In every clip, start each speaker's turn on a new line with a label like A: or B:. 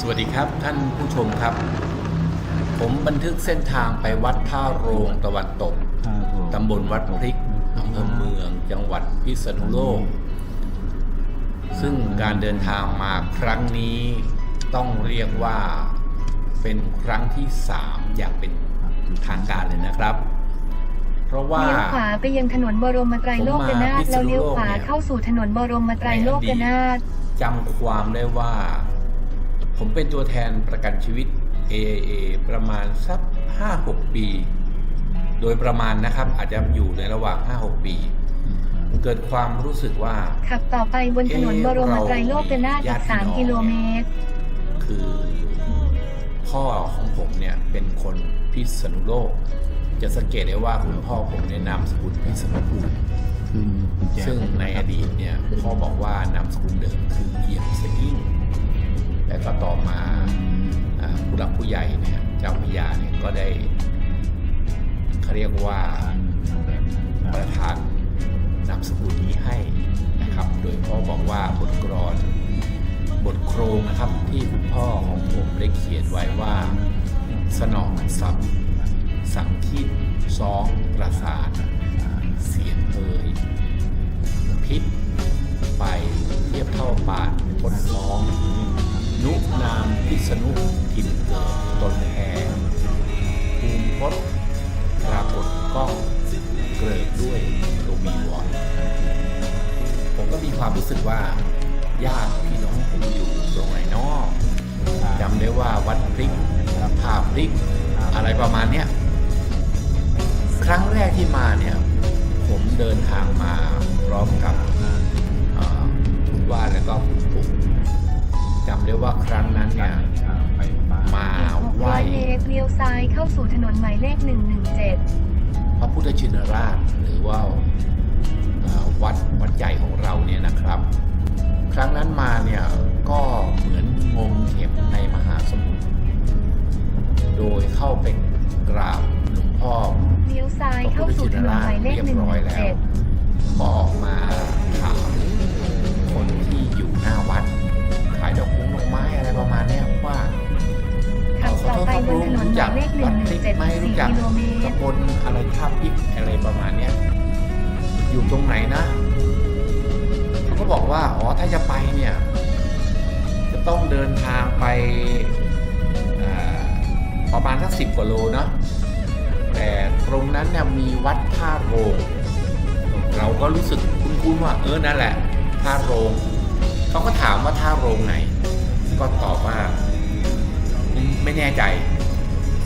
A: สวัสดีครับท่านผู้ชมครับ ผมบันทึกเส้นทางไปวัดท่าโรงตะวันตก ตำบลวัดพริกอำเภอเมือง จังหวัดพิษณุโลก ซึ่งการเดินทางมาครั้งนี้ต้องเรียกว่าเป็นครั้งที่3อย่างเป็นทางการเลยนะครับ เพราะว่า
B: เลี้ยวขวาไปยังถนนบรมไตรโลกนาถแล้วเลี้ยวขวาเข้าสู่ถนนบรมไตรโลกนาถ
A: จำความได้ว่า ผมเป็นตัวแทนประกันชีวิต AAA ประมาณสัก 5-6 ปี โดยประมาณนะครับอาจจะอยู่ในระหว่าง 5-6 ปี เกิดความรู้สึกว่า
B: ขับต่อไปบนถนนบรมไตรโลกนาถอีก3กิโลเมตร
A: คือพ่อของผมเนี่ยเป็นคนพิษณุโลก จะสังเกตได้ว่าคุณพ่อผมเนี่ยนามสกุลพิษณุภูมิ
C: คือกุญแจ
A: ซึ่งในอดีตเนี่ยพ่อบอกว่านามสกุลเดิมคือเอี่ยมสยิ่ง แต่ก็ต่อมาผู้หลักผู้ใหญ่เนี่ยเจ้าพระยาเนี่ยก็ได้เขาเรียกว่าประทานนามสกุลนี้ให้นะครับ โดยพ่อบอกว่าบทกรอนบทโครงนะครับที่คุณพ่อของผมได้เขียนไว้ว่า สนองสับสังคิดซองประสานเสียงเอ่ยพิษไปเทียบเท่าปานคนน้อง พิษณุถิ่นเกิดตนแห่ภูมิพจน์ปรากฏกล้องเกิดด้วยโลมีวอนผมก็มีความรู้สึกว่าญาติพี่น้องผมอยู่ตรงไหนนอกจำได้ว่าวัดพริกภาพพริก อะไรประมาณเนี้ยครั้งแรกที่มาเนี่ยผมเดินทางมาพร้อมกับคุณว่าแล้วก็คุณปู่ จำได้ว่าครั้งนั้นเนี่ย
C: ไปป่า
A: มา
B: อีก
A: ไหว้
B: 600เมตรเลี้ยวซ้ายเข้าสู่ถนนหมายเลข 117
A: พระพุทธชินราชหรือว่าเอ่อวัดวัดใหญ่ของเราเนี่ยนะครับ ครั้งนั้นมาเนี่ยก็เหมือนงมเข็มในมหาสมุทรโดยเข้าไปกราบหลวงพ่อ
B: เลี้ยวซ้ายเข้าสู่ถนนหมายเลข
A: เรียบร้อ เม
B: ตร
A: ตำบลอะไรท่าพิกอะไรประมาณเนี้ยอยู่ตรงไหนนะเขาก็บอกว่าอ๋อถ้าจะไปเนี่ย จะต้องเดินทางไปประมาณสักสิบกว่าโลเนาะแต่ตรงนั้นเนี่ยมีวัดท่าโรงเราก็รู้สึกคุ้นๆว่าเออนั่นแหละท่าโรงเขาก็ถามว่าท่าโรงไหน ก็ตอบว่าไม่แน่ใจ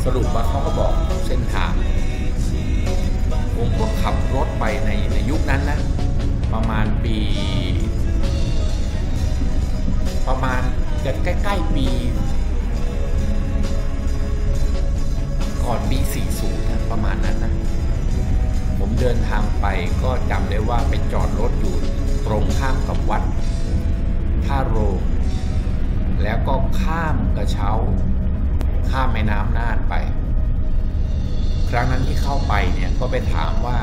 A: สรุปว่าเขาก็บอกเส้นทาง ผมก็ขับรถไปในในยุคนั้นนะประมาณปี ประมาณจะใกล้ ๆ ปี ก่อนปี 40นะประมาณนั้นนะผมเดินทางไปก็จำได้ว่าไปจอดรถอยู่ตรงข้ามกับวัดท่าโรงแล้วก็ข้ามกระเช้า ข้ามแม่น้ำน่านไป ครั้งนั้นที่เข้าไปเนี่ยก็ไปถามว่า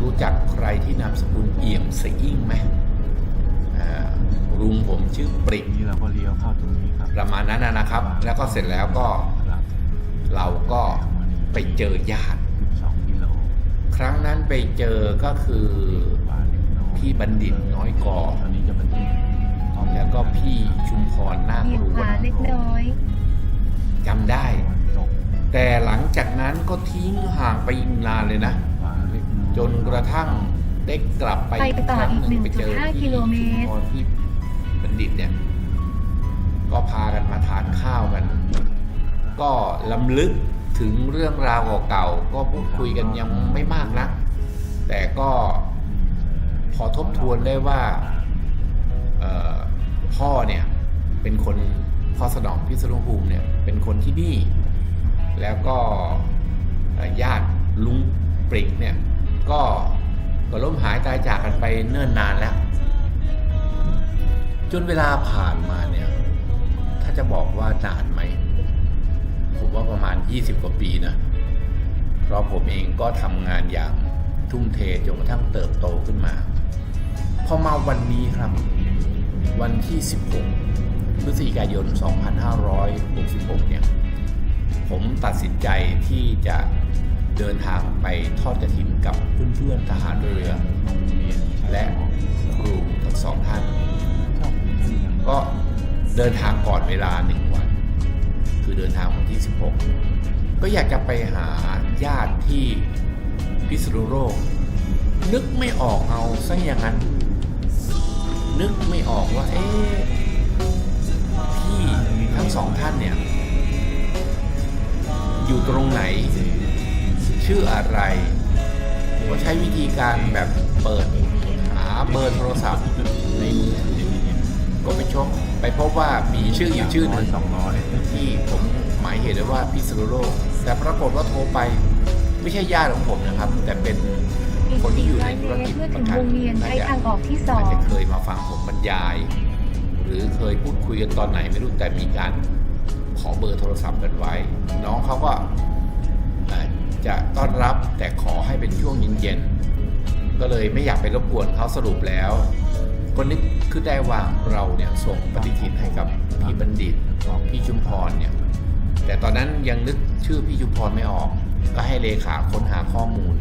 A: รู้จักใครที่นามสกุลเอี่ยมสะอิ่งไหมอ่าลุงผมชื่อปริก
C: ทีนี้เราก็เลี้ยวเข้าตรงนี้ครับ
A: ประมาณนั้นนะนะครับ แล้วก็เสร็จแล้วก็
C: ครับ
A: เราก็ไปเจอญาติ
C: สองกิโล
A: ครั้งนั้นไปเจอก็คือ
C: ป่าเล็กน้อย
A: พี่บัณฑิตน้อยกอ
C: ตอนนี้จะเป็นที่ห้อง
A: แล้วก็พี่ชุมพรนาค
B: เลี้ยว
A: รู
B: ขวาเล็กน้อย
A: จำได้
C: ตก
A: แต่หลังจากนั้นก็ทิ้งห่างไปอีกนานเลยนะ
C: ป่าเล็กน้อย
A: จนกระทั่งได้กลับไป
B: ไปต่อ
A: ครั้งหนึ่ง
B: อีก
A: ไปเจอ
B: 1.5
A: พี่
B: กิโลเมตร
A: ชุพพี่บัณฑิตเนี่ย ก็พากันมาทานข้าวกัน ก็ลำลึกถึงเรื่องราวเก่าๆก็พูดคุยกันยังไม่มากนะแต่ก็พอทบทวนได้ว่าเอ่อพ่อเนี่ยเป็นคนพ่อสนองพิษณุภูมิเนี่ย เป็นคนที่นี่ แล้วก็ญาติลุงปริกเนี่ยก็ก็ล้มหายตายจากกันไปเนิ่นนานแล้ว จนเวลาผ่านมาเนี่ย ถ้าจะบอกว่านานไหม ผมว่าประมาณ 20 กว่าปีนะเพราะผมเองก็ทำงานอย่างทุ่มเทจนกระทั่งเติบโตขึ้นมา พอมาวันนี้ครับ วันที่ 16พฤศจิกายน 2566 เนี่ย ผมตัดสินใจที่จะเดินทางไปทอดกระถินกับเพื่อนๆทหารเรือ
C: โรงเรีย
A: และครูทั้งสองท่าน ก็เดินทางก่อนเวลาหนึ่งวัน คือเดินทางวันที่ 16 ก็อยากจะไปหาญาติที่พิษณุโลก นึกไม่ออกเอาซะอย่างนั้น นึกไม่ออกว่า เอ๊ะพี่ทั้งสองท่านเนี่ย อยู่ตรงไหน ชื่ออะไรก็ใช้วิธีการแบบเปิดหาเบอร์โทรศัพท์ในมือก็ไปชกไปพบว่ามีชื่ออยู่ชื่อหนึ่ง
C: สองร้อย
A: ที่ผมหมายเหตุไว้ว่าพิษณุโลก แต่ปรากฏว่าโทรไปไม่ใช่ญาติของผมนะครับ แต่เป็นคนที่อยู่ในธุร
B: เม
A: กิ
B: ต
A: จประกัน
B: วงเวียนใช้ทางออกที่สอ
A: อาจ
B: ง
A: จะเคยมาฟังผมบรรยาย หรือเคยพูดคุยกันตอนไหนไม่รู้แต่มีการ ขอเบอร์โทรศัพท์กันไว้ น้องเขาก็เอ่อจะต้อนรับแต่ขอให้เป็นช่วงเย็นๆก็เลยไม่อยากไปรบกวนเขาสรุปแล้วก็นึกคือได้ว่าเราเนี่ยส่งปฏิทินให้กับพี่บัณฑิตพี่ชุมพรเนี่ยแต่ตอนนั้นยังนึกชื่อพี่ชุมพรไม่ออก ก็ให้เลขาค้นหาข้อมูล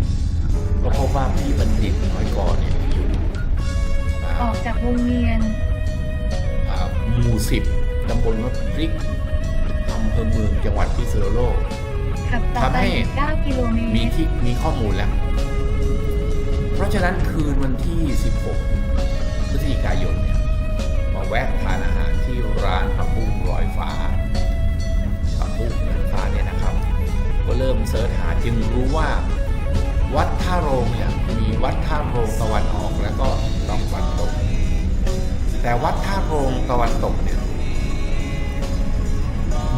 A: ก็พบว่าพี่บัณฑิตน้อยก่อนเนี่ยอยู่อ่า
B: ออกจากวงเวียน
A: อ่าหมู่สิบตำบลวัดพริกอำเภอเมืองจังหวัดพิษณุโลก
B: ขับต่อ
A: ทำ
B: ไป
A: ให้
B: อีก9กิโลเม
A: มี
B: ตร
A: ที่มีข้อมูลแล้ว เพราะฉะนั้นคืนวันที่ 16 พฤศจิกายนเนี่ยมาแวะทานอาหารที่ร้านผักบุ้งลอยฟ้าผักบุ้งลอยฟ้าเนี่ยนะครับ ก็เริ่มเสิร์ชหาจึงรู้ว่าวัดท่าโรงเนี่ยมีวัดท่าโรงตะวันออกแล้วก็ตะวันตก แต่วัดท่าโรงตะวันตกเนี่ย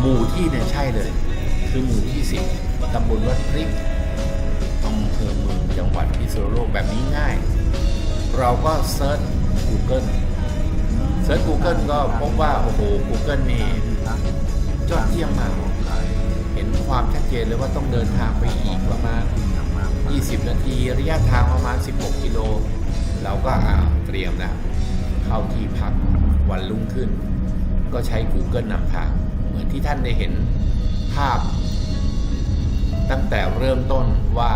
A: หมู่ที่เนี่ยใช่เลย คือหมู่ที่สิบตำบลวัดพริกอำเภอเมืองจังหวัดพิษณุโลกแบบนี้ง่าย เราก็เซิร์ช Google เซิร์ช Google ก็พบว่า โอ้โห Google นี่ยอดเยี่ยมมาก เห็นความชัดเจนเลยว่าต้องเดินทางไปอีกประมาณ 20 นาทีระยะทางประมาณ 16 กิโล เราก็เตรียมนะ เข้าที่พักวันรุ่งขึ้น ก็ใช้ Google นำทาง ที่ท่านได้เห็นภาพ ตั้งแต่เริ่มต้นว่า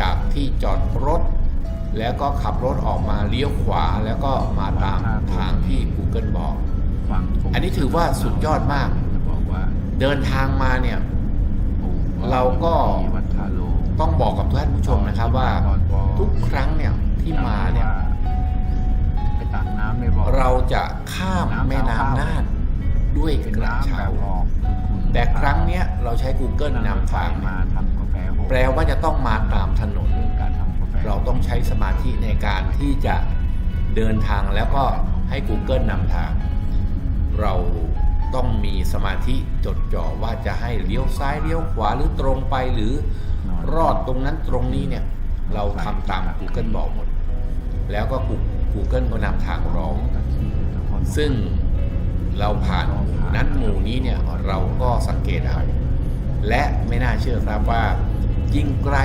A: จากที่จอดรถ แล้วก็ขับรถออกมาเลี้ยวขวาแล้วก็มาตามทางที่ Google บอก
C: ฟังผม
A: อันนี้ถือว่าสุดยอดมาก
C: จะบอกว่า
A: เดินทางมาเนี่ย
C: ปู่
A: เราก็
C: ที่วัดคาโล
A: ต้องบอกกับท่านผู้ชมนะครับว่าทุกครั้งเนี่ยที่มาเนี่ย
C: ไปตักน้ำในบ่อ
A: เราจะข้ามแม่น้ำน่าน ด้วย
C: เป็น
A: กระ
C: น้ำแบ
A: เช้า
C: บออกขุ่นๆ
A: แต่ครั้งเนี้ยเราใช้ Google นำทาง
C: มาทำกาแฟโฮม
A: แปลว่าจะต้องมาตามถนน
C: การทำกาแฟ
A: เราต้องใช้สมาธิในการที่จะเดินทางแล้วก็ให้ Google นำทาง เราต้องมีสมาธิจดจ่อว่าจะให้เลี้ยวซ้ายเลี้ยวขวาหรือตรงไปหรือรอดตรงนั้นตรงนี้เนี่ย เราทำตาม Google บอกหมด แล้วก็ Google ก็นำทางเราซึ่ง เราผ่านหมู่นั้นหมู่นี้เนี่ยเราก็สังเกตเอาและไม่น่าเชื่อครับว่า ยิ่งใกล้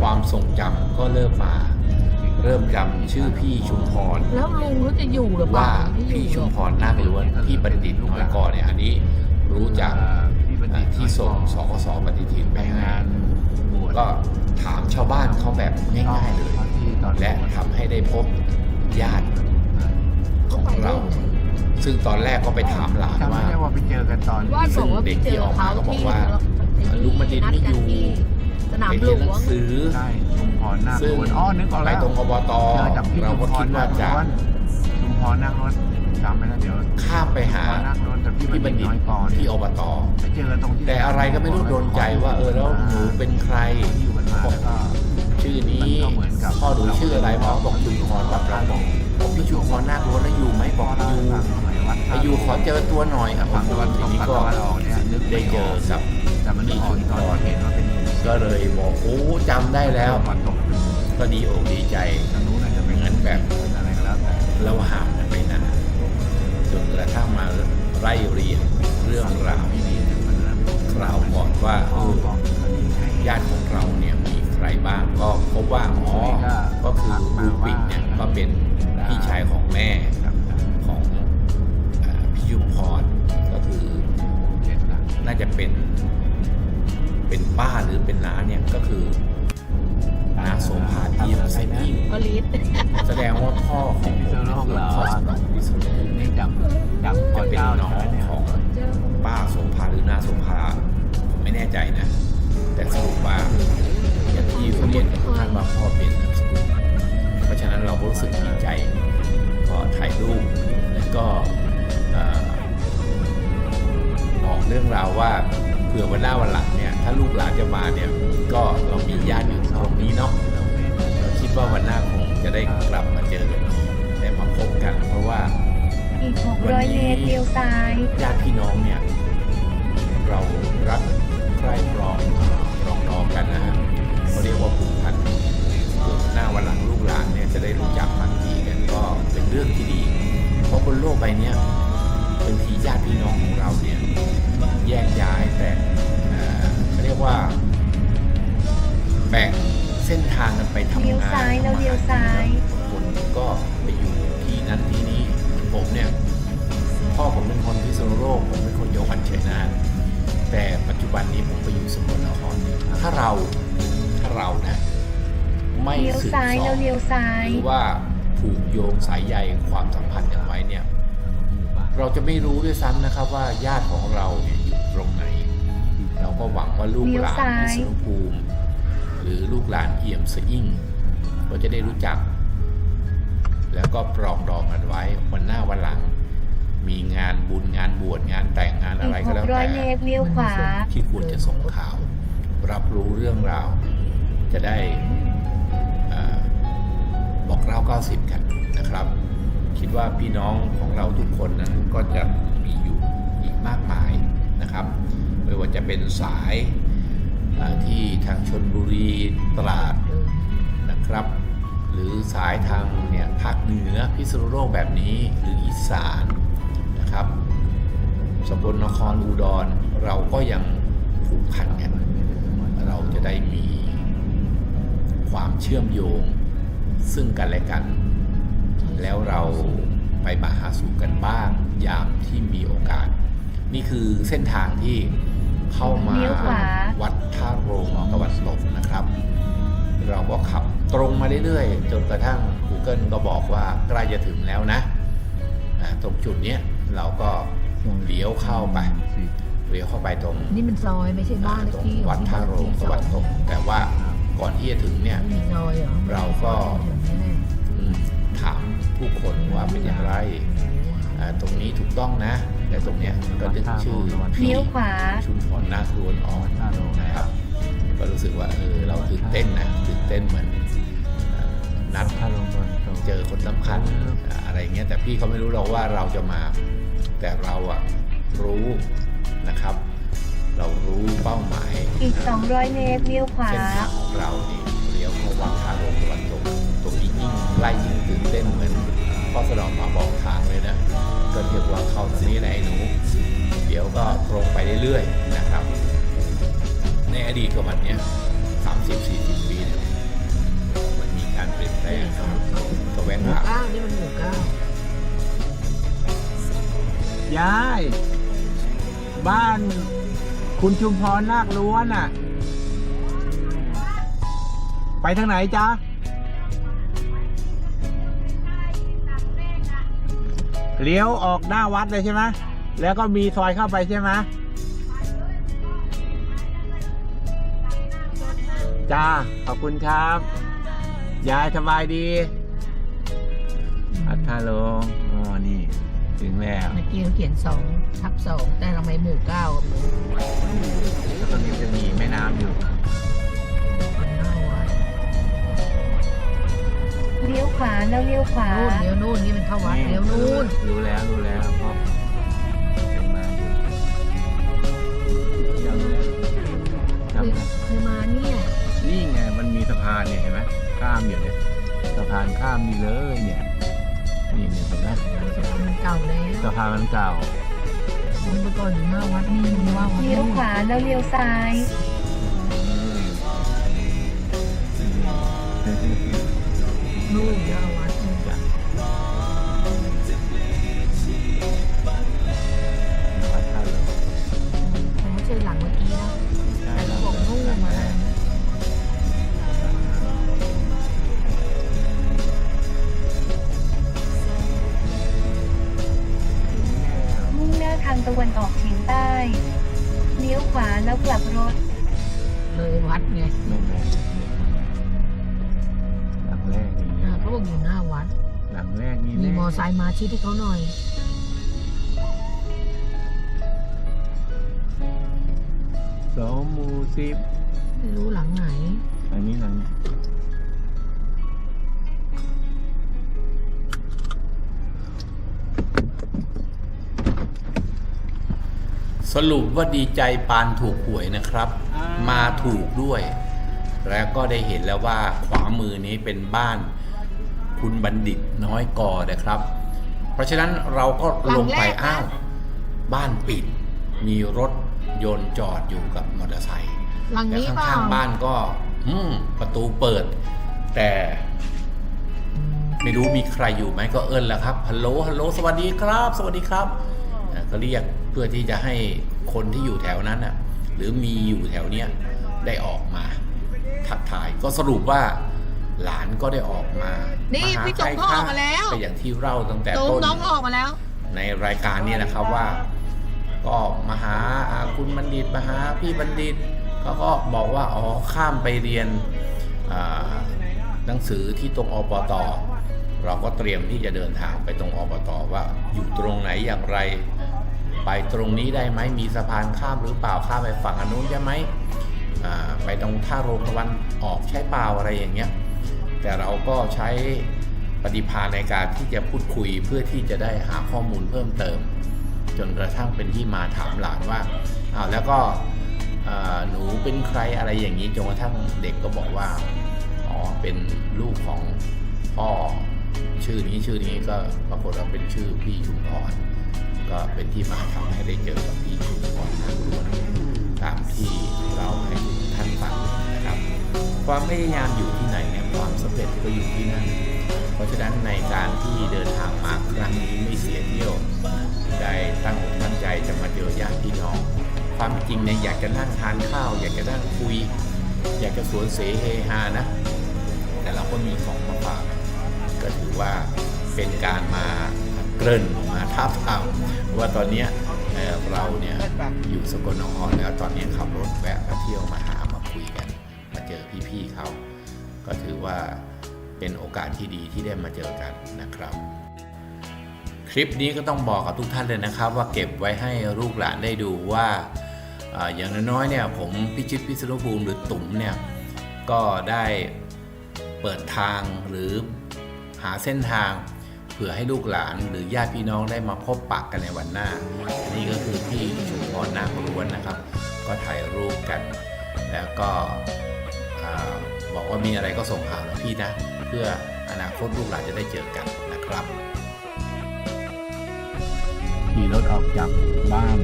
A: ความทรงจำก็เริ่มมา เริ่มจำชื่อพี่ชุมพร
D: แล้วลุงเขาจะอยู่หรือเปล่า
A: ว่าพี่ชุมพรนาคล้วนพี่บัณฑิตน้อยก่อนเนี่ยอันนี้รู้จาก
C: ที่บัณฑิต
A: ที่ส่งสกสปฏิทินไป
C: ไป
A: ให้
C: งานบวช
A: ก็ถามชาวบ้านเขาแบบง่ายๆเลย
C: ที่ตอน
A: และทำให้ได้พบญาติของเรา ซึ่งตอนแรกก็ไปถามหลาน
C: จำไม่
A: ว่า
C: ได้ว่าไปเจอกันตอน
D: ว่าบอกว่าไปเจอเขา
A: ซึ่งเด็กที่ออกมาก็บอก
D: ที่
A: ว่าลุงบัณฑิตไม่อยู่
D: สนาม
A: ไป
D: หล
A: เรียนหนั
D: ว
A: ง
D: ง
A: สือ
C: ใช่ชุมพรนาค
A: ซึ่ง
C: ล้วนอ๋อนึกออก
A: ไป
C: แล้ว
A: ตรงอบต
C: เจอจากพี่
A: เรา
C: ชุม
A: ก็
C: พ
A: คิ
C: ร
A: ด
C: นา
A: ว่า
C: ค
A: จะ
C: ล้วนชุมพรนาคล้วนจำไม่ได้เดี๋ยว
A: ข้ามไปหา
C: ชุมพรนาคล้วนกับพี่
A: พี่
C: บั
A: บั
C: ณ
A: ณ
C: ฑิ
A: ฑิ
C: ต
A: ต
C: น้อยก่อน
A: ที่อบต
C: ไปเจอกันตรงที่
A: แต่อะไรก็ไม่รู้โดนใจว่าเออแล้วหนูเป็นใคร
C: อยู่กันมาแล้วก็
A: ชื่อนี้
C: มันก็เหมือนกับ
A: พ่อหนูชื่ออะไรหมอบอกชุมพรรับเราบอกผม พี่ชุมพรนาคล้วนแล้วอยู่ไหมบอกอยู่ไอายุขอเจอตัวหน่อยครับ
C: ฝั่งตะวันต
A: ที
C: ก
A: นี้
C: ฝั่ง
A: ก็
C: ตะวันออกเนี่ยนึก
A: ได้
C: ไม่
A: เจ
C: อ
A: อ
C: อก
A: กับ
C: แต่มันนึกออกตอนที่เห็นว่าเป็น
A: ก็เลยบอกโอ้จำได้แล้ว
C: ตะวันตกเป็น
A: ก็ดีอกดีใจ
C: ทางนู้นน่าจะเป็น
A: เหมือนแบบ
C: เป็นอะไรก็แล้วแต่
A: เราห่างกันไปนานจนกระทั่งมาไล่เรียงเรื่องราว
C: ที่นี่มันเริ่ม
A: คราวก่อนว่าเอ
C: พ่อ
A: อ
C: บอกอันนี้ให้
A: ญาติของเราเนี่ยมีใครบ้างก็พบว่าอ๋อก็คือลูกปิ่นเนี่ยก็เป็น พี่ชายของแม่
C: ครับ
A: ของอพี่ยุมพรจะเป็น เป็นป้าหรือเป็นน้าเนี่ยก็คือนาโสภาเอี่ยมเซนิ่
D: ก็ลิส
A: แสดงว่าพ่อของผมเนี่ยคือพ่อสนองพิษณุ
C: นี่จับจับ
A: จะเป็นน้องของป้าโสภาหรือน้าโสภาผมไม่แน่ใจนะ แต่สรุปว่าอย่างที่เขาเรียนท่านว่าพ่อเป็นนามสกุลเพราะฉะนั้นเรารู้สึกดีใจ ก็ถ่ายรูปแล้วก็เอ่อบอกเรื่องราวว่าเผื่อวันหน้าวันหลังเนี่ยถ้าลูกหลานจะมาเนี่ยก็เรามีญาติอยู่ตรงนี้เนาะเราคิดว่าวันหน้าคงจะได้กลับมาเจอกันได้มาพบกัน เพราะว่า
B: อีก600เมตรเลี้ยวซ้าย
A: ญาติพี่น้องเนี่ยเรารักใคร่ปรองปรองดองกันนะฮะเขาเรียกว่าผูกพันเกิดหน้าวันหลังลูกหลานเนี่ยจะได้รู้จักมันดีกันก็ เป็นเรื่องที่ดี เพราะบนโลกใบเนี้ยบางทีญาติพี่น้องของเราเนี่ยแยกย้ายแต่เอ่อเขาเรียกว่า แบ่งเส้นทางกันไปทำงาน
B: เลี้ยวซ้ายแล้วเลี้ยวซ้าย
A: คนก็ไปอยู่ที่นั้นที่นี้ผมเนี่ยพ่อผมเป็นคนพิษณุโลกผมเป็นคนจังหวัดชัยนาทแต่ปัจจุบันนี้ผมไปอยู่สกลนครถ้าเราถ้าเรานะ ไม่
B: เลี้ยว
A: สืบ
B: ซ้าย
A: สอ
B: แล้ว
A: น
B: เลี้ยวซ้าย
A: หรือว่า ผูกโยงสายใยความสัมพันธ์กันไว้เนี่ยเราจะไม่รู้ด้วยซ้ำนะครับว่าญาติของเราเนี่ยอยู่ตรงไหน เราก็หวังว่าลูกหลาน
B: เลี้ยวซ้าย
A: พิษณุภูมิหรือลูกหลานเอี่ยมสะอิ่งก็จะได้รู้จัก แล้วก็ปรองดองกันไว้วันหน้าวันหลัง มีงานบุญงานบวชงานแต่งงาน
B: อี
A: อะไร
B: ก
A: ก็แล้วแต่
B: 600เมตรเลี้ยวขวา
A: ที่ควรจะส่งข่าว รับรู้เรื่องราวจะได้เอ่อ บอกเล่า90 กันนะครับ คิดว่าพี่น้องของเราทุกคนนั้นก็จะมีอยู่อีกมากมายนะครับ ไม่ว่าจะเป็นสายที่ทางชนบุรีตราดนะครับ หรือสายทางเนี่ยภาคเหนือพิษณุโลกแบบนี้หรืออีสานนะครับสกลนครอุดรเราก็ยังผูกพันกัน เราจะได้มีความเชื่อมโยง ซึ่งกันและกัน แล้วเราไปมาหาสู่กันบ้างยามที่มีโอกาส นี่คือเส้นทางที่เข้ามา
B: เลี้ยวขวา
A: วัดท่าโรงตะวันตกนะครับ เราก็ขับตรงมาเรื่อยๆ จนกระทั่ง Google ก็บอกว่าใกล้จะถึงแล้วนะอ่าตรงจุดเนี้ยเราก็เลี้ยวเข้าไปเลี้ยวเข้าไปตรง
D: นี่มันซอยไม่ใช่บ้านเล
A: ต
D: ข
A: รง
D: ที่
A: วัดท่าโรงตะวันตกแต่ว่า ก่อนที่จะถึงเนี่ย
D: ไม่มีซอยเหรอ
A: เราก็
D: แน่
A: อืมถามผู้คนว่าเป็นอย่างไรอ่าตรงนี้ถูกต้องนะ และตรงเนี้ยก็จะชื่อ
B: เลี้ยวขวา
A: ชุมพรนาครวนอ่อนนะครับ ก็รู้สึกว่าเออเราตื่นเต้นนะตื่นเต้นเหมือนเอ่อนัด
C: ถ้าลงตอนโต
A: เจอคนสำคัญอ่าอะไรเงี้ยแต่พี่เขาไม่รู้หรอกว่าเราจะมา แต่เราอะรู้นะครับ เรารู้เป้าหมาย
B: อีก 200 เมตรเลี้ยวขวา
A: เส้นทางของเรานี่เลี้ยวเข้าวัดท่าโรงตะวันตกตรงนี้ยิ่งไล่ยิ่งตื่นเต้นเหมือนพ่อสนองมาบอกทางเลยนะ ก็เรียกว่าเข้าทางนี้แหละไอ้หนู เดี๋ยวก็ตรงไปเรื่อยๆนะครับ ในอดีตกับวันเนี้ยสามสิบสี่สิบปีเนี่ยมันมีการเปลี่ยนแปลงนะครับก็แวะ
D: หมู่
A: ถาม
D: เก้านี่มันหมู่เก้ายา
C: ย บ้าน คุณชุมพรนาคล้วนอะ ไปทางไหนจ๊ะเลี้ยวออกหน้าวัดเลยใช่ไหมแล้วก็มีซอยเข้าไปใช่ไหมจ้า ขอบคุณครับ ยายสบายดี อัทธาโลอ๋อนี่ ถึงแล้ว
D: เมื่อกี้เขาเขียนสอง ทับสองแต่ทำไมหมู่เก้ากับหมู่
C: แล้วตรงนี้จะมีแม่น้ำอยู่
D: เก้าวัด
B: เลี้ยวขวาแล้วเลี้ยวขวา
D: นู่นเลี้ยวนู่นนี่มันเข้าวัดเลี้ยวนู่น
C: รู้แล้วรู้แล้วเพราะเป็นมาอยู่ยังแล้ว
D: เค
C: จำ
D: ย
C: ได้
D: เคยมาเนี่ย
C: นี่ไงมันมีสะพานเนี่ยเห็นไหมข้ามอยู่เนี่ยสะพานข้ามนี่เลยเนี่ยนี่เนี่ยเห็นไหม
D: มันเก่าแล้ว
C: สะพานมันเก่า
D: มันเมื่อก่อนอยู่หน้าวัดนี่มันว่าวัด
B: เลี้ยวขวาแล้วเลี้ยวซ้าย
C: อืม
D: นู่นหน้าวัด
C: เฉี
B: ยงใต้เลี้ยวขวาแล้วกลับรถ
D: เลยวัดไง
C: ไม่ไม่หลังแรกนี่
D: อ่าเขาบอกอยู่หน้าวัด
C: หลังแรกนี่
D: มี
C: แน่
D: มอไซค์มาชี้ให้เขาหน่อย
C: สองหมูสิบ
D: ไม่รู้หลังไหน
C: อันนี้หลัง
A: รุปว่าดีใจปานถูกหวยนะครับ มาถูกด้วย แล้วก็ได้เห็นแล้วว่าขวามือนี้เป็นบ้านคุณบัณฑิตน้อยกอนะครับ เพราะฉะนั้นเราก็ลงไป
D: หลังแรกนะ
A: อ้าวบ้านปิด มีรถยนต์จอดอยู่กับมอเตอร์ไซค์
D: หลัง
A: และ
D: นี้เปล่า
A: ข้างๆบ้านก็ อืมประตูเปิด แต่ ไม่รู้มีใครอยู่ไหมก็เอิญแหละครับฮัลโหลฮัลโหลสวัสดีครับ สวัสดีครับอ่าก็เรียกเพื่อที่จะให้คนที่อยู่แถวนั้นน่ะหรือมีอยู่แถวเนี้ยได้ออกมาทักทายก็สรุปว่าหลานก็ได้ออกมา
D: นี่
A: มาหา
D: พี่
A: ใคร
D: ตงเขาออกมาแล้ว
A: ก็อย่างที่เล่าตั้งแต่
D: ตรง
A: ต้น
D: น้องเขาออกมาแล้ว
A: ในรายการเนี้นะครับว่า ก็มาหาอ่าคุณบัณฑิตมาหาพี่บัณฑิตเขาก็บอกว่าอ๋อข้ามไปเรียนอ่าหนังสือที่ตรงอบตเราก็เตรียมที่จะเดินทางไปตรงอบตว่าอยู่ตรงไหนอย่างไร ไปตรงนี้ได้ไหมมีสะพานข้ามหรือเปล่าข้ามไปฝั่งอนุนใช่ไหมไปตรงท่าโรงตะวันออกใช้เปล่าอะไรอย่างเงี้ยแต่เราก็ใช้ปฏิภาณในการที่จะพูดคุยเพื่อที่จะได้หาข้อมูลเพิ่มเติม จนกระทั่งเป็นที่มาถามหลานว่าอ้าวแล้วก็หนูเป็นใครอะไรอย่างนี้จนกระทั่งเด็กก็บอกว่าอ๋อเป็นลูกของพ่อชื่อนี้ชื่อนี้ก็ปรากฏว่าเป็นชื่อพี่ชุมพร ก็เป็นที่มาทำให้ได้เจอกับพี่ชุมพรนะคุณตามที่เราให้ท่านฟังนะครับ ความพยายามอยู่ที่ไหนเนี่ยความสำเร็จก็อยู่ที่นั่น เพราะฉะนั้นในการที่เดินทางมาครั้งนี้ไม่เสียเที่ยวได้ตั้งอกตั้งใจจะมาเจอญาติพี่น้อง ความจริงเนี่ยอยากจะนั่งทานข้าว อยากจะนั่งคุย อยากจะสวนเสเฮฮานะ แต่เราก็มีของมาฝากก็ถือว่าเป็นการมา เกริ่นมาท้าบทามว่าตอนเนี้ยเราเนี่ยอยู่สกลนครแล้วตอนนี้ขับรถแวะมาเที่ยวมาหามาคุยกัน มาเจอพี่ๆเขา ก็ถือว่าเป็นโอกาสที่ดีที่ได้มาเจอกันนะครับ คลิปนี้ก็ต้องบอกกับทุกท่านเลยนะครับ ว่าเก็บไว้ให้ลูกหลานได้ดูว่าอย่างน้อยๆเนี่ยผมพิชิตพิศนุภูมิหรือตุ๋มเนี่ยก็ได้เปิดทางหรือหาเส้นทาง ผื่อให้ลูกหลานหรือญาติพี่น้องได้มาพบปะกันในวันหน้านนี้ก็คือพี่ชุมพรนาคล้วนนะครับ ก็ถ่ายรูปกัน แล้วก็บอกว่ามีอะไรก็ส่งข่าวนะพี่นะ เพื่ออนาคตลูกหลานจะได้เจอกันนะครับ
C: ขี่รถออกจากบ้าน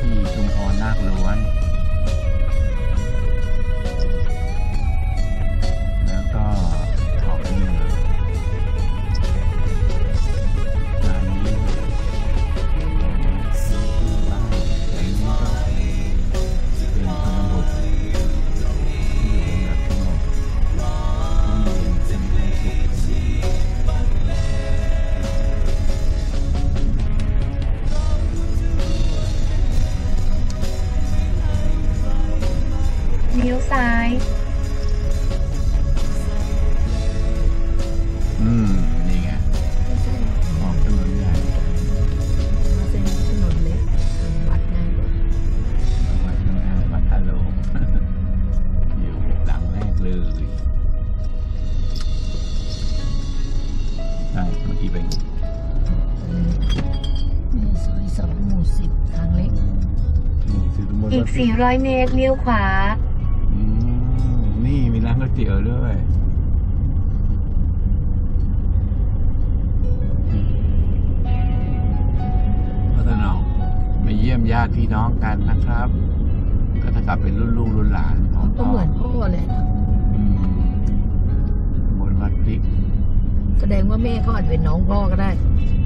C: ที่ชุมพรนาคล้วน
B: 400 เมตรเลี้ยวขวา
C: อืมนี่มีร้านก๋วยเตี๋ยวด้วยพัฒนามาเยี่ยมญาติพี่น้องกันนะครับ ก็เท่ากับเป็นรุ่นลูกรุ่นหลานของ
D: ก็เหมือนพ่อเลยนะ
C: อืมบนวัดพริก
D: แสดงว่าแม่เขาอาจจะเป็นน้องพ่อก็ได้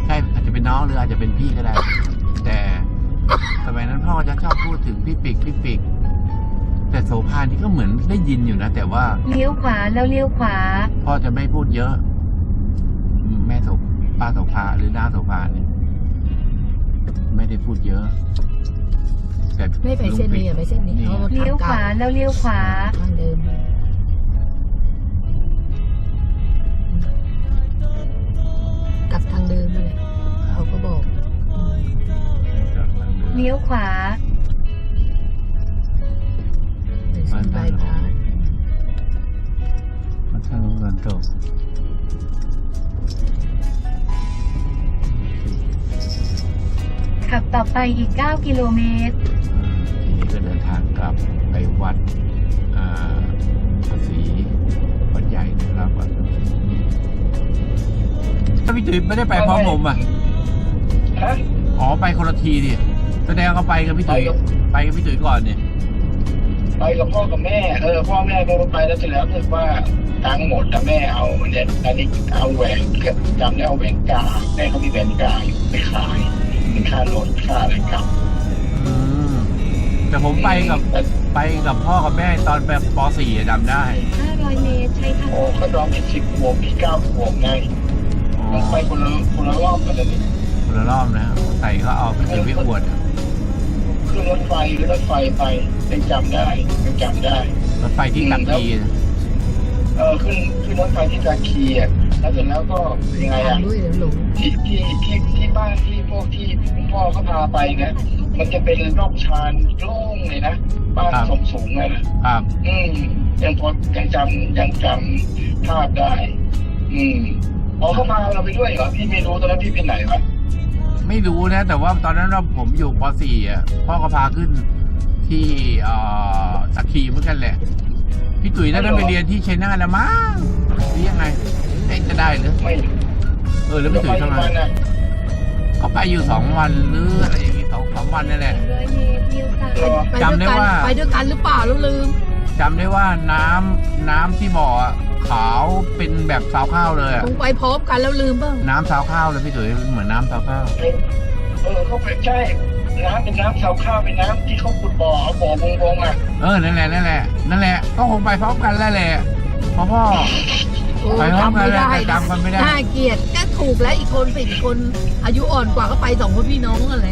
C: ใช่อาจจะเป็นน้องหรืออาจจะเป็นพี่ก็ได้ แต่ สมัยนั้นพ่อจะชอบพูดถึงพี่ปิกพี่ปิก แต่โสภานี่ก็เหมือนได้ยินอยู่นะแต่ว่า
B: เลี้ยวขวาแล้วเลี้ยวขวา
C: พ่อจะไม่พูดเยอะอืมแม่โสป้าโสภาหรือน้าโสภาเนี่ยไม่ได้พูดเยอะ แต่
D: ไม่ไปเส้นนี้อะไปเส้นนี้
C: นี่
D: เขา
B: เลี้ยวขวาแล้วเลี้ยวขวา
D: ทางเดิม เลี้ย
B: วขวา
D: เป็นเส้นบายพาส
C: มันทางลงกันตก
B: ขับต่อไปอีก 9 กิโลเมตร
C: ทีนี้ก็เดินทางกลับไปวัดอ่าภาษีวัดใหญ่นะครับวัดถ้าพี่ตุ๋ยไม่ได้ไปพร้อมผมอะ
E: ฮะ
C: อ๋อไปคนละทีดิ แสดงว่าไปกับพี่ตุ๋ย
E: ไปกับ
C: ไปกับพี่ตุ๋ยก่อนเนี่ย
E: ไปกับพ่อกับแม่ เออพ่อแม่ก็ไปแล้วเสร็จแล้วคือว่าตังค์หมดแต่แม่เอาเนี่ยอันนี้เอาแหวนเก็บจำได้เอาแหวนกาแม่เขามีแหวนกาอยู่ไปขายเป็นค่ารถค่าอะไรกลับ
C: อืมแต่ผมไปกับ
E: แต่
C: ไปกับพ่อกับแม่ตอนไปป .4 อะจำได้
B: 500 เมตร ใช้ทาง
E: โอ้เขาดองเป็นสิบขวบพี่เก้าขวบไง
C: อ๋อ
E: ต้องไปคนละคนละรอบกันเลยนี่
C: คนละรอบนะใส่เขาเอาพี่ตุ๋ยไปอวดอะ
E: ขึ้นรถไฟหรือรถไฟไปยังจำได้ยังจำได้
C: รถไฟที่ตักกีนะ
E: เออขึ้นขึ้นรถไฟที่ตาคีอะแล้วเสร็จแล้วก็ยังไง
D: ทาง
E: อะ
D: ด้วยเดี๋ยวหลง
E: ที่ที่ที่ที่บ้านที่พวกที่คุณพ่อเขาพาไปนะมันจะเป็นรอบชานโล่งเลยนะบ้านสูงสูงๆเลยนะครับ อืมยังพอยังจำยังจำภาพได้ อืมอ๋อเขาพาเราไปด้วยเหรอพี่ไม่รู้ตอนนั้นพี่ไปไหนวะ
C: ไม่รู้นะ แต่ว่าตอนนั้นเราผมอยู่ป .4 อะพ่อก็พาขึ้นที่เอ่อตะคีเหมือนกันแหละ พี่ตุ๋ยนั่นนะไปเรียนที่เชัยนาแล้วมั้งหรือยังไงเอ๊ะจะได้หรือ
E: ไม่
C: เออแล้วพี่ตุ๋ยทำ
E: ไม
C: เขาไปอยู่สองวันหรืออะไรอย่างงี้สองสามวันนี่นแหละจำได้
D: ว่าไปด้วยกันหรือเปล่าลืม
C: จำได้ว่าน้ำน้ำที่บ่ออะขาวเป็นแบบซาวข้าวเลยอะ
D: คงไปพร้อมกันแล้วลืมบ้าง
C: น้ำซาวข้าวเลยพี่ตุ๋ยเหมือนน้ำซาวข้าว
E: เออเขาไปใช่น้ำเป็นน้ำเสาข้าวเป็นน้ำที่เขาขุดบ่อเอาบ่อวงๆอะ
C: เออนั่นแหละนั่นแหละนั่นแหละก็คงไปพร้อมกันแล้วแหละเพราะพ่อ
D: โอ้
C: ไปพร้อม
D: จำ
C: กัน
D: ไม่
C: เลย
D: ได้
C: แต่จำกันไม่ได้
D: น่าเกลียดก็ถูกแล้วอีกคนสิอีกคนอายุอ่อนกว่าก็ไปสองคนพี่น้องอะไร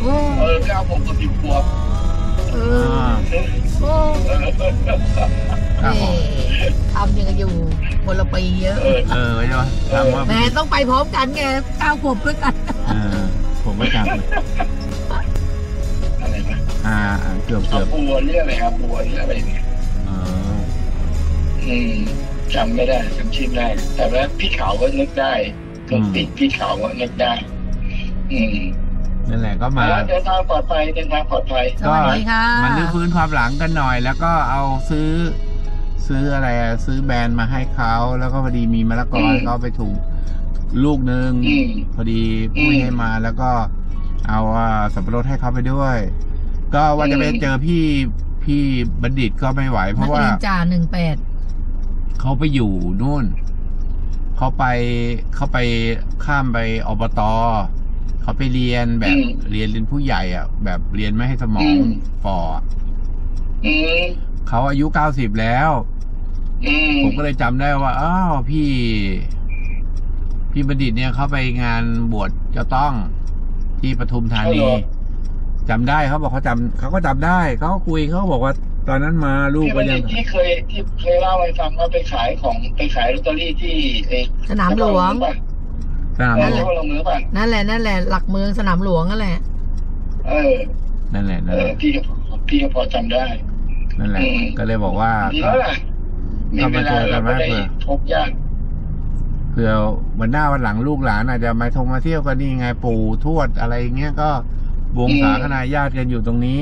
D: โอ้
E: เออเก้าผมก็สิบขวบ
D: เอ
C: อ่า
D: อโอ้
E: เออ เออ
C: ครับผม
D: นี่ทำยังไงอยู่คนละปีเยอะ
E: เออ
C: เออใช่ไหมถามว่า
D: แหม่ต้องไปพร้อมกันไงเก้าขวบด้วยกัน
C: เออผมไม่จำ
E: อะไรนะ
C: อ่าอ่าเกือบ
E: เอา
C: เกือบ
E: บัวเรื่องอะไรครับบัวเรื่องอะไรเนี่ย
C: เออ
E: อืมจำไม่ได้จำชื่อได้แต่ว่าพี่ขาวก็นึกได้เครื่องติดพี่ขาวก็นึกได้ อืม
C: นั่นแหละก็มา
E: แล้วเดินทางปลอดภัยเดินทางปลอดภัย
D: สวัสดีค่ะ
C: มันรื้อฟื้นความหลังกันหน่อย แล้วก็เอาซื้อ ซื้ออะไรอะซื้อแบรนด์มาให้เขาแล้วก็พอดีมีมะละกอให้เขาไปถูกลูกหนึ่ง
E: อืม
C: พอดีปุ้ย
E: อืม
C: ให้มาแล้วก็เอาอ่าสับปะรดให้เขาไปด้วย ก็ว่าจะไป
E: อืม
C: เจอพี่พี่บัณฑิตก็ไม่ไหว เพ
D: นัก
C: ราะว่า
D: เรียนจ่าหนึ่งแปด
C: เขาไปอยู่นู่นเขาไปเขาไปข้ามไปอบต เขาไปเรียนแบบ
E: อืม
C: เรียนเรียนผู้ใหญ่อะ แบบเรียนไม่ให้สมอง
E: อืม
C: ฝ่ออะ
E: อืม
C: เขาอายุเก้าสิบแล้ว
E: อืม
C: ผมก็เลยจำได้ว่าอ้าวพี่ พี่บัณฑิตเนี่ยเขาไปงานบวชเจ้าต้องที่ปทุมธานีจำได้เขาบอกเขาจำเขาก็จำได้เขาก็คุยเขาก็บอกว่าตอนนั้นมาลูก
E: ที่
C: ก็
E: วัน
C: ยัง
E: นี้ที่เคยที่เคยเล่าให้ฟังว่าไปขายของไปขายลอตเตอรี่ที่เอ
D: สนามหลวง
C: สนาม
E: เอ
C: หล
E: อ
C: วง
E: ลงมือป่ะ
D: นั่นแหละนั่นแหละหลักเมืองสนามหลวงนั่นแหละ
E: เออ
C: นั่นแหละ
E: เอ
C: นั่นแห
E: อ
C: ละ
E: พี่ก็พี่ก็พอจำได้
C: นั่นแหละ
E: อืม
C: ก็เลยบอกว่า
E: ดี
C: ก็
E: แล้วล่ะมีเวลาเราก็ได้พบญาติ
C: เผื่อวันหน้าวันหลังลูกหลานอาจจะมาทงมาเที่ยวกันนี่ไงปู่ทวดอะไรเงี้ยก็วง
E: อืม
C: สาคณาญาติกันอยู่ตรงนี้